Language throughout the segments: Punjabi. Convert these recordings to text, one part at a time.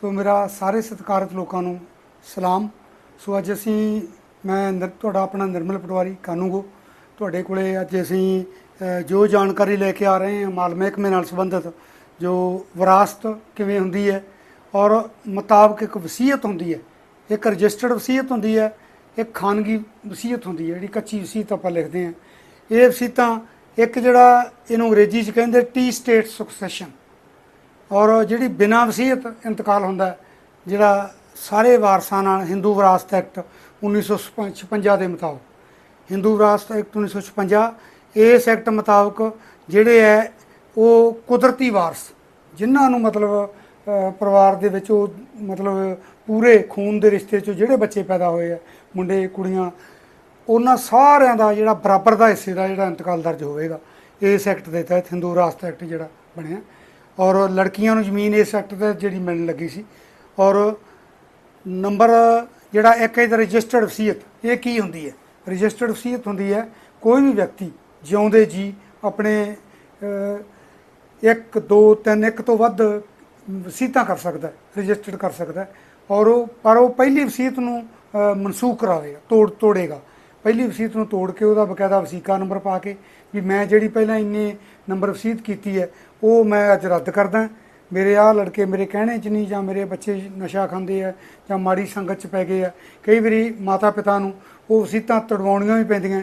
ਸੋ ਮੇਰਾ ਸਾਰੇ ਸਤਿਕਾਰਤ ਲੋਕਾਂ ਨੂੰ ਸਲਾਮ। ਸੋ ਅੱਜ ਅਸੀਂ, ਮੈਂ ਨਿਰ- ਤੁਹਾਡਾ ਆਪਣਾ ਨਿਰਮਲ ਪਟਵਾਰੀ ਕਾਨੂੰਗੋ ਤੁਹਾਡੇ ਕੋਲੇ ਅੱਜ ਅਸੀਂ ਜੋ ਜਾਣਕਾਰੀ ਲੈ ਕੇ ਆ ਰਹੇ ਹਾਂ, ਮਾਲ ਮਹਿਕਮੇ ਨਾਲ ਸੰਬੰਧਿਤ, ਜੋ ਵਿਰਾਸਤ ਕਿਵੇਂ ਹੁੰਦੀ ਹੈ ਔਰ ਮੁਤਾਬਕ ਇੱਕ ਵਸੀਅਤ ਹੁੰਦੀ ਹੈ, ਇੱਕ ਰਜਿਸਟਰਡ ਵਸੀਅਤ ਹੁੰਦੀ ਹੈ, ਇੱਕ ਖਾਨਗੀ ਵਸੀਅਤ ਹੁੰਦੀ ਹੈ, ਜਿਹੜੀ ਕੱਚੀ ਵਸੀਅਤ ਆਪਾਂ ਲਿਖਦੇ ਹਾਂ। ਇਹ ਵਸੀਤਾਂ ਇੱਕ ਜਿਹੜਾ ਇਹਨੂੰ ਅੰਗਰੇਜ਼ੀ 'ਚ ਕਹਿੰਦੇ ਟੀ ਸਟੇਟ ਸੁਕਸੈਸ਼ਨ। ਔਰ ਜਿਹੜੀ ਬਿਨਾਂ ਵਸੀਅਤ ਇੰਤਕਾਲ ਹੁੰਦਾ ਜਿਹੜਾ ਸਾਰੇ ਵਾਰਸਾਂ ਨਾਲ ਹਿੰਦੂ ਵਿਰਾਸਤ ਐਕਟ 1956 ਦੇ ਮੁਤਾਬਕ ਹਿੰਦੂ ਵਿਰਾਸਤ ਐਕਟ 1956 ਇਸ ਐਕਟ ਮੁਤਾਬਕ ਜਿਹੜੇ ਹੈ, ਉਹ ਕੁਦਰਤੀ ਵਾਰਸ, ਜਿਨ੍ਹਾਂ ਨੂੰ ਮਤਲਬ ਪਰਿਵਾਰ ਦੇ ਵਿੱਚ ਉਹ ਮਤਲਬ ਪੂਰੇ ਖੂਨ ਦੇ ਰਿਸ਼ਤੇ 'ਚੋਂ ਜਿਹੜੇ ਬੱਚੇ ਪੈਦਾ ਹੋਏ ਆ, ਮੁੰਡੇ, ਕੁੜੀਆਂ, ਉਹਨਾਂ ਸਾਰਿਆਂ ਦਾ ਜਿਹੜਾ ਬਰਾਬਰ ਦਾ ਹਿੱਸੇ ਦਾ ਜਿਹੜਾ ਇੰਤਕਾਲ ਦਰਜ ਹੋਵੇਗਾ, ਇਸ ਐਕਟ ਦੇ ਤਹਿਤ ਹਿੰਦੂ ਵਿਰਾਸਤ ਐਕਟ ਜਿਹੜਾ ਬਣਿਆ। ਔਰ ਲੜਕੀਆਂ ਨੂੰ ਜ਼ਮੀਨ ਇਸ ਐਕਟ ਤੇ ਜਿਹੜੀ ਮਿਲਣ ਲੱਗੀ ਸੀ। ਔਰ ਨੰਬਰ ਜਿਹੜਾ ਇੱਕ ਇਹਦਾ ਰਜਿਸਟਰਡ ਵਸੀਅਤ ਇਹ ਕੀ ਹੁੰਦੀ ਹੈ? ਰਜਿਸਟਰਡ ਵਸੀਅਤ ਹੁੰਦੀ ਹੈ ਕੋਈ ਵੀ ਵਿਅਕਤੀ ਜਿਉਂਦੇ ਜੀ ਆਪਣੇ ਅ, ਇੱਕ ਦੋ ਤਿੰਨ ਇੱਕ ਤੋਂ ਵੱਧ ਵਸੀਤਾਂ ਕਰ ਸਕਦਾ ਰਜਿਸਟਰਡ ਕਰ ਸਕਦਾ ਔਰ ਉਹ ਪਰ ਉਹ ਪਹਿਲੀ ਵਸੀਅਤ ਨੂੰ ਮਨਸੂਖ ਕਰਾਵੇਗਾ ਤੋੜ ਤੋੜੇਗਾ ਪਹਿਲੀ ਵਸੀਅਤ ਨੂੰ ਤੋੜ ਕੇ ਉਹਦਾ ਬਕਾਇਦਾ ਵਸੀਕਾ ਨੰਬਰ ਪਾ ਕੇ ਵੀ ਮੈਂ ਜਿਹੜੀ ਪਹਿਲਾਂ ਇੰਨੇ ਨੰਬਰ ਵਸੀਅਤ ਕੀਤੀ ਹੈ, ਉਹ ਮੈਂ ਅੱਜ ਰੱਦ ਕਰਦਾ। ਮੇਰੇ ਆਹ ਲੜਕੇ ਮੇਰੇ ਕਹਿਣੇ 'ਚ ਨਹੀਂ ਜਾਂ ਮੇਰੇ ਬੱਚੇ ਨਸ਼ਾ ਖਾਂਦੇ ਆ ਜਾਂ ਮਾੜੀ ਸੰਗਤ 'ਚ ਪੈ ਗਏ ਆ। ਕਈ ਵਾਰੀ ਮਾਤਾ ਪਿਤਾ ਨੂੰ ਉਹ ਵਸੀਤਾਂ ਤੜਵਾਉਣੀਆਂ ਵੀ ਪੈਂਦੀਆਂ।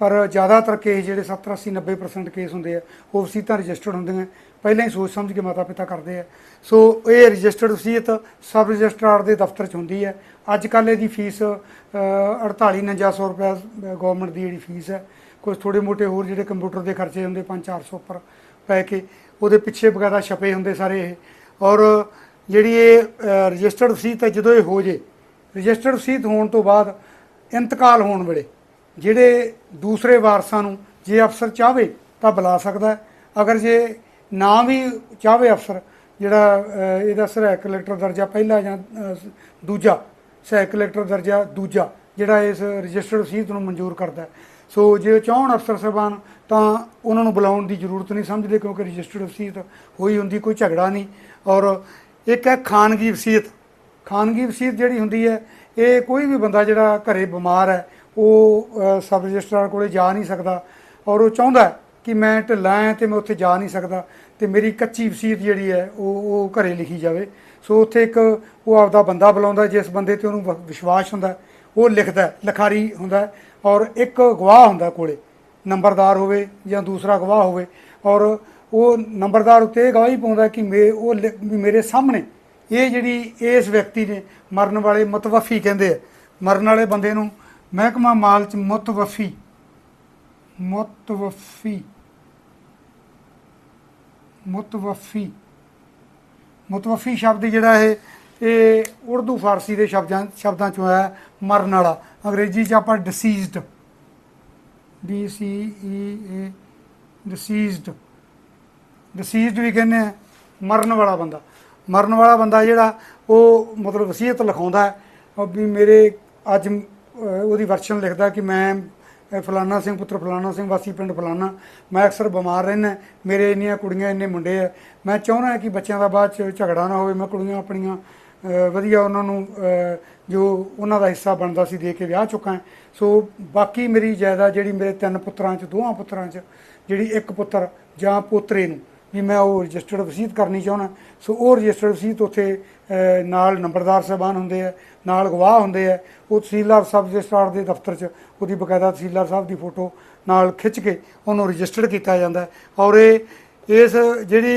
ਪਰ ਜ਼ਿਆਦਾਤਰ ਕੇਸ ਜਿਹੜੇ 70 80 90% ਕੇਸ ਹੁੰਦੇ ਆ, ਉਹ ਵਸੀਤਾਂ ਰਜਿਸਟਰਡ ਹੁੰਦੀਆਂ ਪਹਿਲਾਂ ਹੀ ਸੋਚ ਸਮਝ ਕੇ ਮਾਤਾ ਪਿਤਾ ਕਰਦੇ ਆ। ਸੋ, ਇਹ ਰਜਿਸਟਰਡ ਵਸੀਅਤ ਸਬ ਰਜਿਸਟਰਾਰ ਦੇ ਦਫ਼ਤਰ 'ਚ ਹੁੰਦੀ ਹੈ ਅੱਜ ਕੱਲ੍ਹ ਇਹਦੀ ਫੀਸ 48 4900 ਰੁਪਏ ਗਵਰਨਮੈਂਟ ਦੀ ਜਿਹੜੀ ਫੀਸ ਹੈ ਕੁਝ ਥੋੜੇ ਮੋਟੇ ਹੋਰ ਜਿਹੜੇ ਕੰਪਿਊਟਰ ਦੇ ਖਰਚੇ ਹੁੰਦੇ 5-400 ਉੱਪਰ ਪੈ ਕੇ, ਉਹਦੇ ਪਿੱਛੇ ਵਗੈਰਾ ਛਪੇ ਹੁੰਦੇ ਸਾਰੇ ਇਹ। ਔਰ ਜਿਹੜੀ ਇਹ ਰਜਿਸਟਰਡ ਵਸੀਅਤ ਹੈ ਜਦੋਂ ਇਹ ਹੋ ਜੇ ਰਜਿਸਟਰਡ ਵਸੀਅਤ ਹੋਣ ਤੋਂ ਬਾਅਦ, ਇੰਤਕਾਲ ਹੋਣ ਵੇਲੇ ਜਿਹੜੇ ਦੂਸਰੇ ਵਾਰਸਾਂ ਨੂੰ ਜੇ ਅਫਸਰ ਚਾਹਵੇ ਤਾਂ ਬੁਲਾ ਸਕਦਾ ਅਗਰ ਜੇ ਨਾ ਵੀ ਚਾਹਵੇ ਅਫਸਰ, ਜਿਹੜਾ ਇਹਦਾ ਸਹਾਇਕ ਕਲੈਕਟਰ ਦਰਜਾ ਪਹਿਲਾ ਜਾਂ ਦੂਜਾ ਸਹਾਇਕ ਕਲੈਕਟਰ ਦਰਜਾ ਦੂਜਾ, ਜਿਹੜਾ ਇਸ ਰਜਿਸਟਰਡ ਵਸੀਅਤ ਨੂੰ ਮਨਜ਼ੂਰ ਕਰਦਾ ਸੋ ਜੇ ਚਾਹਣ ਅਫਸਰ ਸਾਹਿਬਾਨ, ਤਾਂ ਉਹਨਾਂ ਨੂੰ ਬੁਲਾਉਣ ਦੀ ਜ਼ਰੂਰਤ ਨਹੀਂ ਸਮਝਦੇ ਕਿਉਂਕਿ ਰਜਿਸਟਰਡ ਵਸੀਅਤ ਹੋਈ ਹੁੰਦੀ, ਕੋਈ ਝਗੜਾ ਨਹੀਂ। ਔਰ ਇੱਕ ਹੈ ਖਾਨਗੀ ਵਸੀਅਤ। ਖਾਨਗੀ ਵਸੀਅਤ ਜਿਹੜੀ ਹੁੰਦੀ ਹੈ, ਇਹ ਕੋਈ ਵੀ ਬੰਦਾ ਜਿਹੜਾ ਘਰੇ ਬਿਮਾਰ ਹੈ ਉਹ ਸਬ ਰਜਿਸਟਰਾਰ ਕੋਲੇ ਜਾ ਨਹੀਂ ਸਕਦਾ ਔਰ ਉਹ ਚਾਹੁੰਦਾ ਕਿ ਮੈਂ ਢਿੱਲਾ ਹਾਂ ਤੇ ਮੈਂ ਉੱਥੇ ਜਾ ਨਹੀਂ ਸਕਦਾ ਤੇ ਮੇਰੀ ਕੱਚੀ ਵਸੀਅਤ ਜਿਹੜੀ ਹੈ ਉਹ ਉਹ ਘਰੇ ਲਿਖੀ ਜਾਵੇ। ਸੋ ਉੱਥੇ ਇੱਕ ਉਹ ਆਪਦਾ ਬੰਦਾ ਬੁਲਾਉਂਦਾ ਜਿਸ ਬੰਦੇ ਤੇ ਉਹਨੂੰ ਵਿਸ਼ਵਾਸ ਹੁੰਦਾ ਉਹ ਲਿਖਦਾ ਹੈ, ਲਿਖਾਰੀ ਹੁੰਦਾ ਔਰ ਇੱਕ ਗਵਾਹ ਹੁੰਦਾ ਕੋਲੇ ਨੰਬਰਦਾਰ ਹੋਵੇ ਜਾਂ ਦੂਸਰਾ ਗਵਾਹ ਹੋਵੇ ਔਰ ਉਹ ਨੰਬਰਦਾਰ ਉੱਤੇ ਇਹ ਗਵਾਹੀ ਪਾਉਂਦਾ ਕਿ ਮੇ ਉਹ ਲਿ- ਮੇਰੇ ਸਾਹਮਣੇ ਇਹ ਜਿਹੜੀ ਇਸ ਵਿਅਕਤੀ ਨੇ ਮਰਨ ਵਾਲੇ ਮੁਤਵਫੀ ਕਹਿੰਦੇ ਆ ਮਰਨ ਵਾਲੇ ਬੰਦੇ ਨੂੰ ਮਹਿਕਮਾ ਮਾਲ ਚ ਮੁਤਵਫੀ ਮੁਤਵਫੀ ਮੁਤਵਫੀ ਮੁਤਵਫੀ ਸ਼ਬਦ ਜਿਹੜਾ ਇਹ ਇਹ ਉਰਦੂ ਫਾਰਸੀ ਦੇ ਸ਼ਬਦਾਂ ਸ਼ਬਦਾਂ ਚੋਂ ਆਇਆ ਹੈ, ਮਰਨ ਵਾਲਾ। ਅੰਗਰੇਜ਼ੀ ਚ ਆਪਾਂ ਡਿਸੀਜ਼ਡ ਡੀ ਸੀ ਈ ਏ ਡਿਸੀਜ਼ਡ ਡਿਸੀਜ਼ਡ ਵੀ ਕਹਿੰਦੇ ਆ ਮਰਨ ਵਾਲਾ ਬੰਦਾ। ਮਰਨ ਵਾਲਾ ਬੰਦਾ ਜਿਹੜਾ ਉਹ ਮਤਲਬ ਵਸੀਅਤ ਲਿਖਾਉਂਦਾ ਹੈ ਉਹ ਵੀ ਮੇਰੇ ਅੱਜ ਉਹਦੀ ਵਰਸ਼ਨ ਲਿਖਦਾ ਕਿ ਮੈਂ ਫਲਾਨਾ ਸਿੰਘ, ਪੁੱਤਰ ਫਲਾਨਾ ਸਿੰਘ, ਵਾਸੀ ਪਿੰਡ ਫਲਾਨਾ, ਮੈਂ ਅਕਸਰ ਬਿਮਾਰ ਰਹਿੰਦਾ, ਮੇਰੇ ਇੰਨੀਆਂ ਕੁੜੀਆਂ, ਇੰਨੇ ਮੁੰਡੇ ਆ। ਮੈਂ ਚਾਹੁੰਦਾ ਕਿ ਬੱਚਿਆਂ ਦਾ ਬਾਅਦ ਚ ਝਗੜਾ ਨਾ ਹੋਵੇ, ਮੈਂ ਕੁੜੀਆਂ ਆਪਣੀਆਂ ਵਧੀਆ ਉਹਨਾਂ ਨੂੰ ਜੋ ਉਹਨਾਂ ਦਾ ਹਿੱਸਾ ਬਣਦਾ ਸੀ ਦੇ ਕੇ ਵਿਆਹ ਚੁੱਕਾ ਸੋ ਬਾਕੀ ਮੇਰੀ ਜਾਇਦਾਦ ਜਿਹੜੀ ਮੇਰੇ ਤਿੰਨ ਪੁੱਤਰਾਂ ਚ, ਦੋਹਾਂ ਪੁੱਤਰਾਂ ਚ, ਜਿਹੜੀ ਇੱਕ ਪੁੱਤਰ ਜਾਂ ਪੋਤਰੇ ਨੂੰ ਵੀ ਮੈਂ ਉਹ ਰਜਿਸਟਰਡ ਵਸੀਅਤ ਕਰਨੀ ਚਾਹੁੰਦਾ। ਸੋ ਉਹ ਰਜਿਸਟਰਡ ਵਸੀਅਤ ਉੱਥੇ ਨਾਲ ਨੰਬਰਦਾਰ ਸਾਹਿਬਾਨ ਹੁੰਦੇ ਆ, ਨਾਲ ਗਵਾਹ ਹੁੰਦੇ ਆ। ਉਹ ਤਹਿਸੀਲਦਾਰ ਸਬ ਰਜਿਸਟਰਾਰ ਦੇ ਦਫ਼ਤਰ 'ਚ ਉਹਦੀ ਬਕਾਇਦਾ ਤਹਿਸੀਲਦਾਰ ਸਾਹਿਬ ਦੀ ਫੋਟੋ ਨਾਲ ਖਿੱਚ ਕੇ ਉਹਨੂੰ ਰਜਿਸਟਰਡ ਕੀਤਾ ਜਾਂਦਾ। ਔਰ ਇਹ, ਇਸ ਜਿਹੜੀ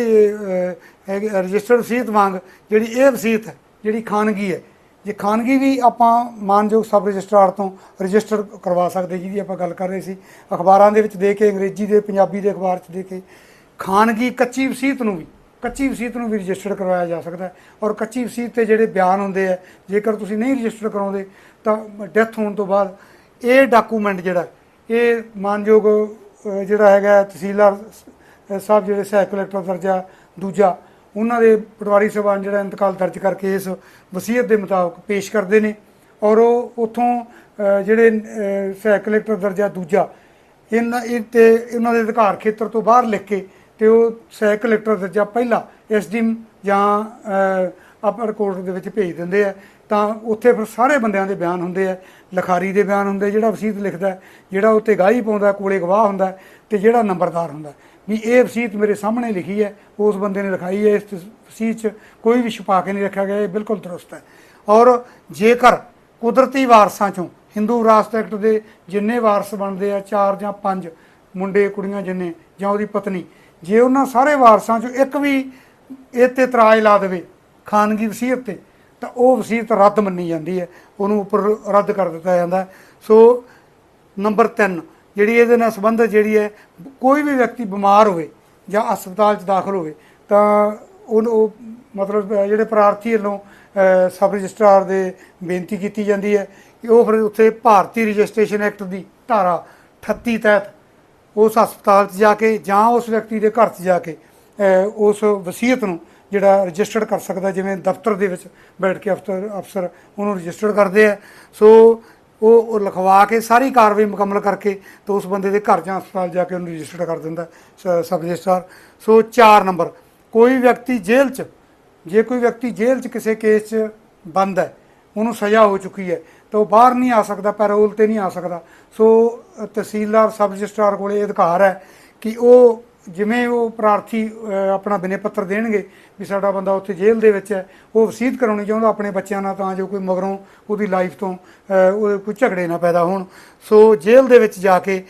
ਰਜਿਸਟਰਡ ਵਸੀਅਤ ਵਾਂਗ ਜਿਹੜੀ ਇਹ ਵਸੀਅਤ, ਜਿਹੜੀ ਖਾਨਗੀ ਹੈ, ਜੇ ਖਾਨਗੀ ਵੀ ਆਪਾਂ ਮਾਨਯੋਗ ਸਬ ਰਜਿਸਟਰਾਰ ਤੋਂ ਰਜਿਸਟਰ ਕਰਵਾ ਸਕਦੇ, ਜਿਹਦੀ ਆਪਾਂ ਗੱਲ ਕਰ ਰਹੇ ਸੀ, ਅਖਬਾਰਾਂ ਦੇ ਵਿੱਚ ਦੇ ਕੇ, ਅੰਗਰੇਜ਼ੀ ਦੇ, ਪੰਜਾਬੀ ਦੇ ਅਖਬਾਰ 'ਚ ਦੇ ਕੇ ਖਾਨਗੀ ਕੱਚੀ ਵਸੀਅਤ ਨੂੰ ਵੀ, ਕੱਚੀ ਵਸੀਅਤ ਨੂੰ ਵੀ ਰਜਿਸਟਰ ਕਰਵਾਇਆ ਜਾ ਸਕਦਾ ਹੈ। ਔਰ ਕੱਚੀ ਵਸੀਤ ਤੇ ਜਿਹੜੇ ਬਿਆਨ ਹੁੰਦੇ ਆ, ਜੇਕਰ ਤੁਸੀਂ ਨਹੀਂ ਰਜਿਸਟਰ ਕਰਾਉਂਦੇ, ਤਾਂ ਡੈਥ ਹੋਣ ਤੋਂ ਬਾਅਦ ਇਹ ਡਾਕੂਮੈਂਟ ਜਿਹੜਾ, ਇਹ ਮਾਨਯੋਗ ਜਿਹੜਾ ਹੈਗਾ ਤਹਿਸੀਲਦਾਰ ਸਾਹਿਬ ਜਿਹੜੇ ਸਹਾਇਕ ਕਲੈਕਟਰ ਦਰਜਾ, ਦੂਜਾ, ਉਹਨਾਂ ਦੇ ਪਟਵਾਰੀ ਸਾਹਿਬਾਨ ਜਿਹੜਾ ਇੰਤਕਾਲ ਦਰਜ ਕਰਕੇ ਇਸ ਵਸੀਅਤ ਦੇ ਮੁਤਾਬਕ ਪੇਸ਼ ਕਰਦੇ ਨੇ। ਔਰ ਉਹ ਉਥੋਂ ਜਿਹੜੇ ਸਹਾਇਕ ਕਲੈਕਟਰ ਦਰਜਾ, ਦੂਜਾ, ਇਹਨਾਂ, ਇਹ ਤੇ ਉਹਨਾਂ ਦੇ ਅਧਿਕਾਰ ਖੇਤਰ ਤੋਂ ਬਾਹਰ ਲਿਖ ਕੇ ਤੇ ਉਹ ਸਹਾਇਕ ਕਲੈਕਟਰ ਦਰਜਾ ਪਹਿਲਾ ਐਸਡੀਐਮ ਜਾਂ ਅਪਰ ਕੋਰਟ ਦੇ ਵਿੱਚ ਭੇਜ ਦਿੰਦੇ ਆ। ਤਾਂ ਉੱਥੇ ਫਿਰ ਸਾਰੇ ਬੰਦਿਆਂ ਦੇ ਬਿਆਨ ਹੁੰਦੇ ਆ। ਲਿਖਾਰੀ ਦੇ ਬਿਆਨ ਹੁੰਦੇ ਜਿਹੜਾ ਵਸੀਤ ਲਿਖਦਾ ਹੈ, ਜਿਹੜਾ ਉੱਤੇ ਗਾਹੀ ਪਾਉਂਦਾ ਕੋਲੇ ਗਵਾਹ ਹੁੰਦਾ ਹੈ, ਤੇ ਜਿਹੜਾ ਨੰਬਰਦਾਰ ਹੁੰਦਾ ਵੀ ਇਹ ਵਸੀਤ ਮੇਰੇ ਸਾਹਮਣੇ ਲਿਖੀ ਹੈ ਉਸ ਬੰਦੇ ਨੇ ਲਿਖਾਈ ਹੈ ਇਸ ਵਸੀਤ 'ਚ ਕੋਈ ਵੀ ਛੁਪਾ ਕੇ ਨਹੀਂ ਰੱਖਿਆ ਗਿਆ ਇਹ ਬਿਲਕੁਲ ਦਰੁਸਤ ਹੈ। ਔਰ ਜੇਕਰ ਕੁਦਰਤੀ ਵਾਰਸਾਂ ਚੋਂ ਹਿੰਦੂ ਵਿਰਾਸਤ ਐਕਟ ਦੇ ਜਿੰਨੇ ਵਾਰਸ ਬਣਦੇ ਆ ਚਾਰ ਜਾਂ ਪੰਜ ਮੁੰਡੇ ਕੁੜੀਆਂ ਜਿੰਨੇ ਜਾਂ ਉਹਦੀ ਪਤਨੀ ਜੇ ਉਹਨਾਂ ਸਾਰੇ ਵਾਰਸਾਂ ਚੋਂ ਇੱਕ ਵੀ ਇਹ ਤੇ ਇਤਰਾਜ਼ ਲਾ ਦੇਵੇ ਖਾਨਗੀ ਵਸੀਅਤ ਤੇ, ਤਾਂ ਉਹ ਵਸੀਅਤ ਰੱਦ ਮੰਨੀ ਜਾਂਦੀ ਹੈ, ਉਹਨੂੰ ਉੱਪਰ ਰੱਦ ਕਰ ਦਿੱਤਾ ਜਾਂਦਾ ਸੋ ਨੰਬਰ 3 ਜਿਹੜੀ ਇਹਦੇ ਨਾਲ ਸੰਬੰਧਿਤ ਜਿਹੜੀ ਹੈ, ਕੋਈ ਵੀ ਵਿਅਕਤੀ ਬਿਮਾਰ ਹੋਵੇ ਜਾਂ ਹਸਪਤਾਲ 'ਚ ਦਾਖਲ ਹੋਵੇ, ਤਾਂ ਉਹ ਮਤਲਬ ਜਿਹੜੇ ਪ੍ਰਾਰਥੀ ਵੱਲੋਂ ਸਬ ਰਜਿਸਟਰਾਰ ਦੇ ਬੇਨਤੀ ਕੀਤੀ ਜਾਂਦੀ ਹੈ ਕਿ ਉਹ ਫਿਰ ਉੱਥੇ ਭਾਰਤੀ ਰਜਿਸਟ੍ਰੇਸ਼ਨ ਐਕਟ ਦੀ ਧਾਰਾ 38 ਤਹਿਤ ਉਸ ਹਸਪਤਾਲ 'ਚ ਜਾ ਕੇ ਜਾਂ ਉਸ ਵਿਅਕਤੀ ਦੇ ਘਰ 'ਚ ਜਾ ਕੇ ਉਸ ਵਸੀਅਤ ਨੂੰ ਜਿਹੜਾ ਰਜਿਸਟਰਡ ਕਰ ਸਕਦਾ, ਜਿਵੇਂ ਦਫ਼ਤਰ ਦੇ ਵਿੱਚ ਬੈਠ ਕੇ ਅਫਸਰ ਅਫਸਰ ਉਹਨੂੰ ਰਜਿਸਟਰਡ ਕਰਦੇ ਆ। ਸੋ ਉਹ ਲਿਖਵਾ ਕੇ ਸਾਰੀ ਕਾਰਵਾਈ ਮੁਕੰਮਲ ਕਰਕੇ ਤੇ ਉਸ ਬੰਦੇ ਦੇ ਘਰ ਜਾਂ ਹਸਪਤਾਲ ਜਾ ਕੇ ਉਹਨੂੰ ਰਜਿਸਟਰਡ ਕਰ ਦਿੰਦਾ, ਸ- ਸਬ ਰਜਿਸਟਰਾਰ। ਸੋ 4 ਨੰਬਰ, ਕੋਈ ਵਿਅਕਤੀ ਜੇਲ੍ਹ 'ਚ, ਜੇ ਕੋਈ ਵਿਅਕਤੀ ਜੇਲ੍ਹ 'ਚ ਕਿਸੇ ਕੇਸ 'ਚ ਬੰਦ ਹੈ, ਉਹਨੂੰ ਸਜ਼ਾ ਹੋ ਚੁੱਕੀ ਹੈ ਤਾਂ ਉਹ ਬਾਹਰ ਨਹੀਂ ਆ ਸਕਦਾ ਪੈਰੋਲ ਤੇ ਨਹੀਂ ਆ ਸਕਦਾ। ਸੋ ਤਹਿਸੀਲਦਾਰ ਸਬ ਰਜਿਸਟਰਾਰ ਕੋਲੇ ਇਹ ਅਧਿਕਾਰ ਹੈ ਕਿ ਉਹ ਜਿਵੇਂ ਉਹ ਪ੍ਰਾਰਥੀ ਆਪਣਾ ਬਿਨੇ ਪੱਤਰ ਦੇਣਗੇ ਵੀ ਸਾਡਾ ਬੰਦਾ ਉੱਥੇ ਜੇਲ੍ਹ ਦੇ ਵਿੱਚ ਹੈ ਉਹ ਵਸੀਅਤ ਕਰਾਉਣੀ ਚਾਹੁੰਦਾ ਆਪਣੇ ਬੱਚਿਆਂ ਨਾਲ ਤਾਂ ਜੋ ਕੋਈ ਮਗਰੋਂ ਉਹਦੀ ਲਾਈਫ ਤੋਂ ਅ, ਕੋਈ ਝਗੜੇ ਨਾ ਪੈਦਾ ਹੋਣ। ਸੋ ਜੇਲ੍ਹ ਦੇ ਵਿੱਚ ਜਾ ਕੇ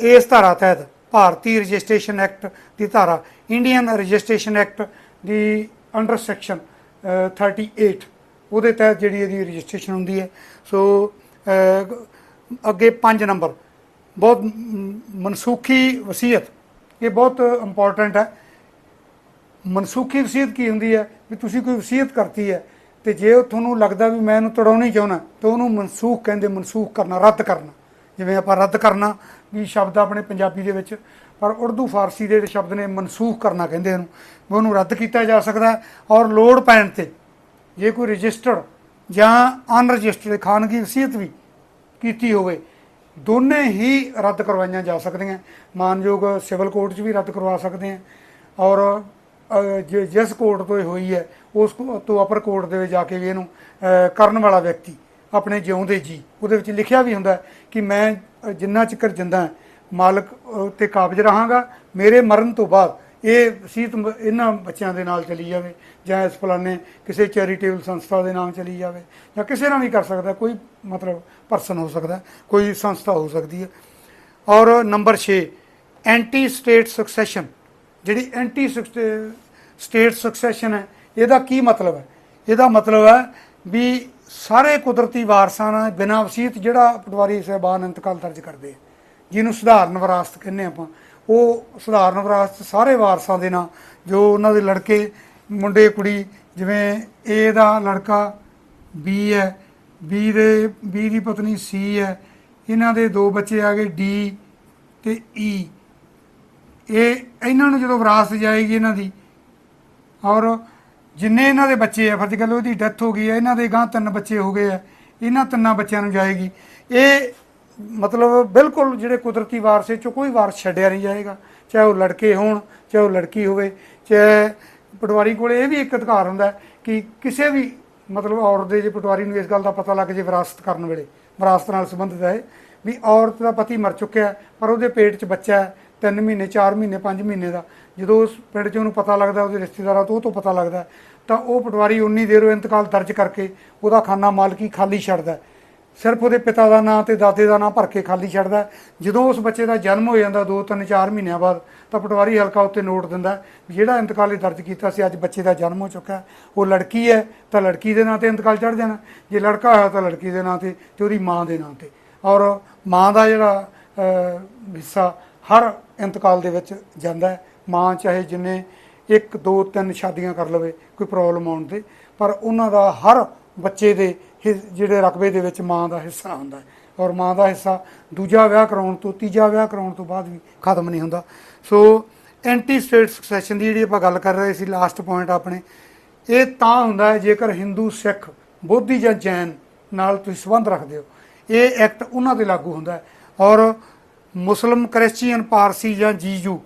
ਇਸ ਧਾਰਾ ਤਹਿਤ ਭਾਰਤੀ ਰਜਿਸਟ੍ਰੇਸ਼ਨ ਐਕਟ ਦੀ ਧਾਰਾ ਇੰਡੀਅਨ ਰਜਿਸਟ੍ਰੇਸ਼ਨ ਐਕਟ ਦੀ ਅੰਡਰ ਸੈਕਸ਼ਨ 38 ਉਹਦੇ ਤਹਿਤ ਜਿਹੜੀ ਇਹਦੀ ਰਜਿਸਟ੍ਰੇਸ਼ਨ ਹੁੰਦੀ ਹੈ। ਸੋ ਅੱਗੇ 5 ਨੰਬਰ। ਬਹੁਤ ਮਨਸੂਖੀ ਵਸੀਅਤ। ਇਹ ਬਹੁਤ ਇੰਪੋਰਟੈਂਟ ਹੈ। ਮਨਸੂਖੀ ਵਸੀਅਤ ਕੀ ਹੁੰਦੀ ਹੈ? ਵੀ ਤੁਸੀਂ ਕੋਈ ਵਸੀਅਤ ਕਰਤੀ ਹੈ ਤੇ ਜੇ ਉਹ ਤੁਹਾਨੂੰ ਲੱਗਦਾ ਵੀ ਮੈਂ ਇਹਨੂੰ ਤੜਾਉਣੀ ਚਾਹੁੰਦਾ, ਤਾਂ ਉਹਨੂੰ ਮਨਸੂਖ ਕਹਿੰਦੇ ਮਨਸੂਖ ਕਰਨਾ, ਰੱਦ ਕਰਨਾ। ਜਿਵੇਂ ਆਪਾਂ ਰੱਦ ਕਰਨਾ ਵੀ ਸ਼ਬਦ ਆਪਣੇ ਪੰਜਾਬੀ ਦੇ ਵਿੱਚ, ਪਰ ਉਰਦੂ ਫਾਰਸੀ ਦੇ ਜਿਹੜੇ ਸ਼ਬਦ ਨੇ ਮਨਸੂਖ ਕਰਨਾ ਕਹਿੰਦੇ ਇਹਨੂੰ। ਵੀ ਉਹਨੂੰ ਰੱਦ ਕੀਤਾ ਜਾ ਸਕਦਾ ਔਰ ਲੋੜ ਪੈਣ ਤੇ ਜੇ ਕੋਈ ਰਜਿਸਟਰਡ ਜਾਂ ਅਨਰਜਿਸਟਰਡ ਖਾਨਗੀ ਵਸੀਅਤ ਵੀ ਕੀਤੀ ਹੋਵੇ, ਦੋਨੇ ਹੀ ਰੱਦ ਕਰਵਾਈਆਂ ਜਾ ਸਕਦੀਆਂ। ਮਾਨਯੋਗ ਸਿਵਲ ਕੋਰਟ 'ਚ ਵੀ ਰੱਦ ਕਰਵਾ ਸਕਦੇ ਆ। ਔਰ ਜਿਸ ਕੋਰਟ ਤੋਂ ਇਹ ਹੋਈ ਹੈ, ਉਸ ਕੋ- ਤੋਂ ਅਪਰ ਕੋਰਟ ਦੇ ਵਿੱਚ ਜਾ ਕੇ ਵੀ ਇਹਨੂੰ ਕਰਨ ਵਾਲਾ ਵਿਅਕਤੀ ਆਪਣੇ ਜਿਉਂਦੇ ਜੀ। ਉਹਦੇ ਵਿੱਚ ਲਿਖਿਆ ਵੀ ਹੁੰਦਾ ਕਿ ਮੈਂ ਜਿੰਨਾ ਚਿਰ ਜਿੰਦਾ, ਮਾਲਕ ਤੇ ਕਾਬਜ ਰਹਾਂਗਾ, ਮੇਰੇ ਮਰਨ ਤੋਂ ਬਾਅਦ ਇਹ ਵਸੀਅਤ ਇਹਨਾਂ ਬੱਚਿਆਂ ਦੇ ਨਾਲ ਚਲੀ ਜਾਵੇ, ਜਾਂ ਇਸ ਫਲਾਣੇ ਕਿਸੇ ਚੈਰੀਟੇਬਲ ਸੰਸਥਾ ਦੇ ਨਾਮ ਚਲੀ ਜਾਵੇ, ਜਾਂ ਕਿਸੇ ਨਾਲ ਵੀ ਕਰ ਸਕਦਾ, ਕੋਈ ਮਤਲਬ ਪਰਸਨ ਹੋ ਸਕਦਾ, ਕੋਈ ਸੰਸਥਾ ਹੋ ਸਕਦੀ ਹੈ। ਔਰ ਨੰਬਰ 6 ਐਂਟੀ ਸਟੇਟ ਸਕਸੈਸ਼ਨ ਜਿਹੜੀ ਐਂਟੀ ਸਟੇਟ ਸਕਸੈਸ਼ਨ ਹੈ, ਇਹਦਾ ਕੀ ਮਤਲਬ ਹੈ? ਇਹਦਾ ਮਤਲਬ ਹੈ ਵੀ ਸਾਰੇ ਕੁਦਰਤੀ ਵਾਰਸਾਂ ਨਾਲ ਬਿਨਾਂ ਵਸੀਤ ਜਿਹੜਾ ਪਟਵਾਰੀ ਸਾਹਿਬਾਨ ਇੰਤਕਾਲ ਦਰਜ ਕਰਦੇ ਜਿਹਨੂੰ ਸਧਾਰਨ ਵਿਰਾਸਤ ਕਹਿੰਦੇ ਆਪਾਂ ਉਹ ਸਧਾਰਨ ਵਿਰਾਸਤ ਸਾਰੇ ਵਾਰਸਾਂ ਦੇ ਨਾਲ ਜੋ ਉਹਨਾਂ ਦੇ ਲੜਕੇ, ਮੁੰਡੇ, ਕੁੜੀ, ਜਿਵੇਂ ਏ ਦਾ ਲੜਕਾ ਬੀ ਹੈ ਬੀ ਦੇ ਬੀ ਦੀ ਪਤਨੀ ਸੀ ਹੈ, ਇਹਨਾਂ ਦੇ ਦੋ ਬੱਚੇ ਆ ਗਏ ਡੀ ਤੇ ਈ ਇਹ ਇਹਨਾਂ ਨੂੰ ਜਦੋਂ ਵਿਰਾਸਤ ਜਾਏਗੀ ਇਹਨਾਂ ਦੀ, ਔਰ ਜਿੰਨੇ ਇਹਨਾਂ ਦੇ ਬੱਚੇ ਆ ਫਰਜ਼ ਕਰ ਲਓ ਇਹਦੀ ਡੈਥ ਹੋ ਗਈ ਹੈ, ਇਹਨਾਂ ਦੇ ਗਾਂ ਤਿੰਨ ਬੱਚੇ ਹੋ ਗਏ ਆ, ਇਹਨਾਂ ਤਿੰਨਾਂ ਬੱਚਿਆਂ ਨੂੰ ਜਾਏਗੀ। ਇਹ ਮਤਲਬ ਬਿਲਕੁਲ ਜਿਹੜੇ ਕੁਦਰਤੀ ਵਾਰਸੇ ਚੋਂ ਕੋਈ ਵਾਰਸ ਛੱਡਿਆ ਨਹੀਂ ਜਾਏਗਾ। ਚਾਹੇ ਉਹ ਲੜਕੇ ਹੋਣ, ਚਾਹੇ ਉਹ ਲੜਕੀ ਹੋਵੇ, ਚਾਹੇ ਪਟਵਾਰੀ ਕੋਲੇ ਇਹ ਵੀ ਇੱਕ ਅਧਿਕਾਰ ਹੁੰਦਾ ਕਿ ਕਿਸੇ ਵੀ ਮਤਲਬ ਔਰਤ ਦੇ ਜੇ ਪਟਵਾਰੀ ਨੂੰ ਇਸ ਗੱਲ ਦਾ ਪਤਾ ਲੱਗ ਜੇ ਵਿਰਾਸਤ ਕਰਨ ਵੇਲੇ, ਵਿਰਾਸਤ ਨਾਲ ਸੰਬੰਧਿਤ ਹੈ ਵੀ ਔਰਤ ਦਾ ਪਤੀ ਮਰ ਚੁੱਕਿਆ ਪਰ ਉਹਦੇ ਪੇਟ 'ਚ ਬੱਚਾ ਹੈ 3 ਮਹੀਨੇ 4 ਮਹੀਨੇ 5 ਮਹੀਨੇ ਦਾ। ਜਦੋਂ ਉਸ ਪਿੰਡ 'ਚ ਉਹਨੂੰ ਪਤਾ ਲੱਗਦਾ, ਉਹਦੇ ਰਿਸ਼ਤੇਦਾਰਾਂ ਤੋਂ ਉਹ ਤੋਂ ਪਤਾ ਲੱਗਦਾ ਤਾਂ ਉਹ ਪਟਵਾਰੀ ਉਨੀ ਦੇਰ ਉਹ ਇੰਤਕਾਲ ਦਰਜ ਕਰਕੇ ਉਹਦਾ ਖਾਨਾ ਮਾਲਕੀ ਖਾਲੀ ਛੱਡਦਾ ਸਿਰਫ ਉਹਦੇ ਪਿਤਾ ਦਾ ਨਾਂ ਤੇ ਦਾਦੇ ਦਾ ਨਾਂ ਭਰ ਕੇ ਖਾਲੀ ਛੱਡਦਾ ਜਦੋਂ ਉਸ ਬੱਚੇ ਦਾ ਜਨਮ ਹੋ ਜਾਂਦਾ 2 3 4 ਮਹੀਨਿਆਂ ਬਾਅਦ, ਤਾਂ ਪਟਵਾਰੀ ਹਲਕਾ ਉੱਤੇ ਨੋਟ ਦਿੰਦਾ ਵੀ ਜਿਹੜਾ ਇੰਤਕਾਲ ਇਹ ਦਰਜ ਕੀਤਾ ਸੀ, ਅੱਜ ਬੱਚੇ ਦਾ ਜਨਮ ਹੋ ਚੁੱਕਾ ਉਹ ਲੜਕੀ ਹੈ, ਤਾਂ ਲੜਕੀ ਦੇ ਨਾਂ ਤੇ ਇੰਤਕਾਲ ਚੜ ਜਾਣਾ। ਜੇ ਲੜਕਾ ਹੋਇਆ, ਤਾਂ ਲੜਕੀ ਦੇ ਨਾਂ ਤੇ ਤੇ ਉਹਦੀ ਮਾਂ ਦੇ ਨਾਂ ਤੇ। ਔਰ ਮਾਂ ਦਾ ਜਿਹੜਾ ਹਿੱਸਾ ਹਰ ਇੰਤਕਾਲ ਦੇ ਵਿੱਚ ਜਾਂਦਾ ਮਾਂ ਚਾਹੇ ਜਿੰਨੇ ਇੱਕ, ਦੋ, ਤਿੰਨ ਸ਼ਾਦੀਆਂ ਕਰ ਲਵੇ, ਕੋਈ ਪ੍ਰੋਬਲਮ ਆਉਣ ਤੇ। ਪਰ ਉਹਨਾਂ ਦਾ ਹਰ ਬੱਚੇ ਦੇ ਹਿ- ਜਿਹੜੇ ਰਕਬੇ ਦੇ ਵਿੱਚ ਮਾਂ ਦਾ ਹਿੱਸਾ ਹੁੰਦਾ ਹੈ। ਔਰ ਮਾਂ ਦਾ ਹਿੱਸਾ ਦੂਜਾ ਵਿਆਹ ਕਰਾਉਣ ਤੋਂ ਤੀਜਾ ਵਿਆਹ ਕਰਾਉਣ ਤੋਂ ਬਾਅਦ ਵੀ ਖਤਮ ਨਹੀਂ ਹੁੰਦਾ। ਸੋ ਐਂਟੀ ਸਟੇਟ ਸਕਸੈਸ਼ਨ ਦੀ ਜਿਹੜੀ ਆਪਾਂ ਗੱਲ ਕਰ ਰਹੇ ਸੀ ਲਾਸਟ ਪੁਆਇੰਟ ਆਪਣੇ, ਇਹ ਤਾਂ ਹੁੰਦਾ ਹੈ ਜੇਕਰ ਹਿੰਦੂ ਸਿੱਖ ਬੋਧੀ ਜਾਂ ਜੈਨ ਨਾਲ ਤੁਸੀਂ ਸੰਬੰਧ ਰੱਖਦੇ ਹੋ। ਇਹ ਐਕਟ ਉਹਨਾਂ ਤੇ ਲਾਗੂ ਹੁੰਦਾ ਹੈ। ਔਰ ਮੁਸਲਮ ਕ੍ਰਿਸਚੀਅਨ ਪਾਰਸੀ ਜਾਂ ਜੀਜੂ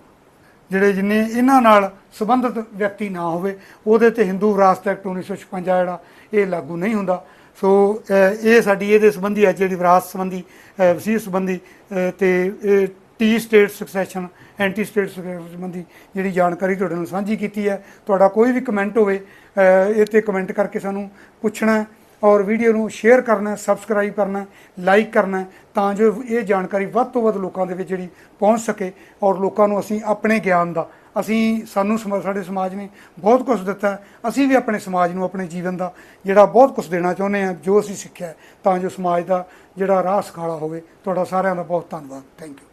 ਜਿਹੜੇ ਜਿੰਨੇ ਇਹਨਾਂ ਨਾਲ ਸੰਬੰਧਿਤ ਵਿਅਕਤੀ ਨਾ ਹੋਵੇ ਉਹਦੇ ਤੇ ਹਿੰਦੂ ਵਿਰਾਸਤ ਐਕਟ 1956 ਜਿਹੜਾ ਇਹ ਲਾਗੂ ਨਹੀਂ ਹੁੰਦਾ। ਸੋ ਇਹ ਸਾਡੀ ਇਹਦੇ ਸੰਬੰਧੀ ਹੈ ਜਿਹੜੀ ਵਿਰਾਸਤ ਸੰਬੰਧੀ ਵਸੀਅਤ ਸੰਬੰਧੀ ਅਹ, ਤੇ ਇਹ T state succession anti state succession ਸੰਬੰਧੀ ਜਿਹੜੀ ਜਾਣਕਾਰੀ ਤੁਹਾਡੇ ਨਾਲ ਸਾਂਝੀ ਕੀਤੀ ਹੈ। ਤੁਹਾਡਾ ਕੋਈ ਵੀ ਕਮੈਂਟ ਹੋਵੇ ਇਹ ਤੇ ਕਮੈਂਟ ਕਰਕੇ ਸਾਨੂੰ ਪੁੱਛਣਾ ਔਰ ਵੀਡੀਓ ਨੂੰ ਸ਼ੇਅਰ ਕਰਨਾ ਸਬਸਕ੍ਰਾਈਬ ਕਰਨਾ ਲਾਈਕ ਕਰਨਾ, ਤਾਂ ਜੋ ਇਹ ਜਾਣਕਾਰੀ ਵੱਧ ਤੋਂ ਵੱਧ ਲੋਕਾਂ ਦੇ ਵਿੱਚ ਜਿਹੜੀ ਪਹੁੰਚ ਸਕੇ ਔਰ ਲੋਕਾਂ ਨੂੰ ਅਸੀਂ ਆਪਣੇ ਗਿਆਨ ਦਾ, ਅਸੀਂ ਸਾਨੂੰ ਸਮਾ- ਸਾਡੇ ਸਮਾਜ ਨੇ ਬਹੁਤ ਕੁਝ ਦਿੱਤਾ, ਅਸੀਂ ਵੀ ਆਪਣੇ ਸਮਾਜ ਨੂੰ ਆਪਣੇ ਜੀਵਨ ਦਾ ਜਿਹੜਾ ਬਹੁਤ ਕੁਝ ਦੇਣਾ ਚਾਹੁੰਦੇ ਹਾਂ, ਜੋ ਅਸੀਂ ਸਿੱਖਿਆ ਤਾਂ ਜੋ ਸਮਾਜ ਦਾ ਜਿਹੜਾ ਰਾਹ ਸਖਾਲਾ ਹੋਵੇ। ਤੁਹਾਡਾ ਸਾਰਿਆਂ ਦਾ ਬਹੁਤ ਧੰਨਵਾਦ। Thank you